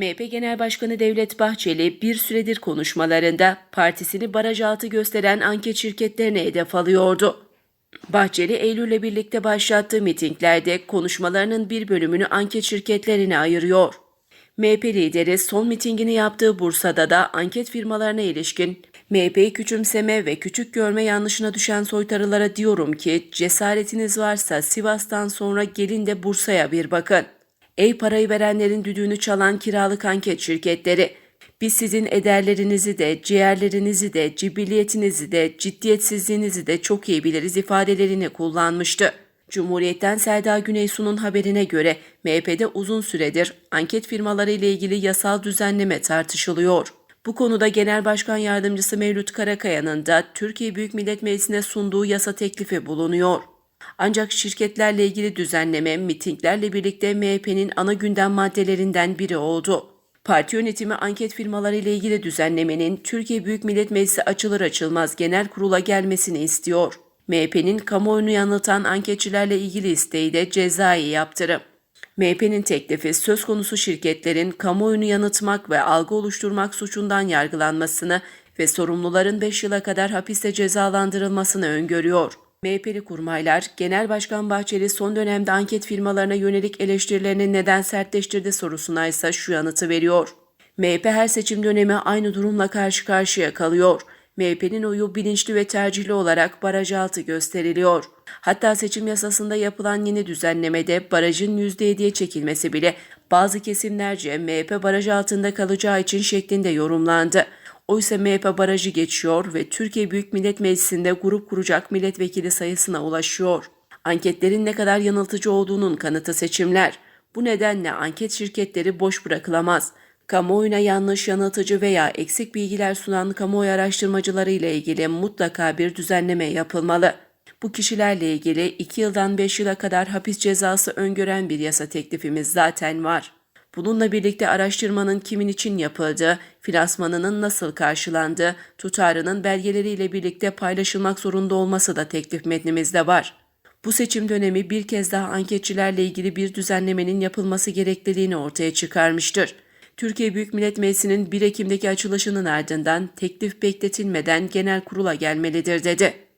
MHP Genel Başkanı Devlet Bahçeli bir süredir konuşmalarında partisini baraj altı gösteren anket şirketlerine hedef alıyordu. Bahçeli Eylül'le birlikte başlattığı mitinglerde konuşmalarının bir bölümünü anket şirketlerine ayırıyor. MHP lideri son mitingini yaptığı Bursa'da da anket firmalarına ilişkin MHP'yi küçümseme ve küçük görme yanlışına düşen soytarılara diyorum ki cesaretiniz varsa Sivas'tan sonra gelin de Bursa'ya bir bakın. Ey parayı verenlerin düdüğünü çalan kiralık anket şirketleri. Biz sizin ederlerinizi de, ciğerlerinizi de, cibiliyetinizi de, ciddiyetsizliğinizi de çok iyi biliriz ifadelerini kullanmıştı. Cumhuriyet'ten Selda Güneysu'nun haberine göre MHP'de uzun süredir anket firmaları ile ilgili yasal düzenleme tartışılıyor. Bu konuda Genel Başkan Yardımcısı Mevlüt Karakaya'nın da Türkiye Büyük Millet Meclisi'ne sunduğu yasa teklifi bulunuyor. Ancak şirketlerle ilgili düzenleme mitinglerle birlikte MHP'nin ana gündem maddelerinden biri oldu. Parti yönetimi anket firmaları ile ilgili düzenlemenin Türkiye Büyük Millet Meclisi açılır açılmaz genel kurula gelmesini istiyor. MHP'nin kamuoyunu yanıltan anketçilerle ilgili isteği de cezai yaptırım. MHP'nin teklifi söz konusu şirketlerin kamuoyunu yanıltmak ve algı oluşturmak suçundan yargılanmasını ve sorumluların 5 yıla kadar hapiste cezalandırılmasını öngörüyor. MHP'li kurmaylar, Genel Başkan Bahçeli son dönemde anket firmalarına yönelik eleştirilerini neden sertleştirdi sorusuna ise şu yanıtı veriyor. MHP her seçim dönemi aynı durumla karşı karşıya kalıyor. MHP'nin oyu bilinçli ve tercihli olarak baraj altı gösteriliyor. Hatta seçim yasasında yapılan yeni düzenlemede barajın %7'ye çekilmesi bile bazı kesimlerce MHP baraj altında kalacağı için şeklinde yorumlandı. Oysa MHP barajı geçiyor ve Türkiye Büyük Millet Meclisi'nde grup kuracak milletvekili sayısına ulaşıyor. Anketlerin ne kadar yanıltıcı olduğunun kanıtı seçimler. Bu nedenle anket şirketleri boş bırakılamaz. Kamuoyuna yanlış, yanıltıcı veya eksik bilgiler sunan kamuoyu araştırmacıları ile ilgili mutlaka bir düzenleme yapılmalı. Bu kişilerle ilgili 2 yıldan 5 yıla kadar hapis cezası öngören bir yasa teklifimiz zaten var. Bununla birlikte araştırmanın kimin için yapıldığı, finansmanının nasıl karşılandığı, tutarının belgeleriyle birlikte paylaşılmak zorunda olması da teklif metnimizde var. Bu seçim dönemi bir kez daha anketçilerle ilgili bir düzenlemenin yapılması gerekliliğini ortaya çıkarmıştır. Türkiye Büyük Millet Meclisi'nin 1 Ekim'deki açılışının ardından teklif bekletilmeden genel kurula gelmelidir dedi.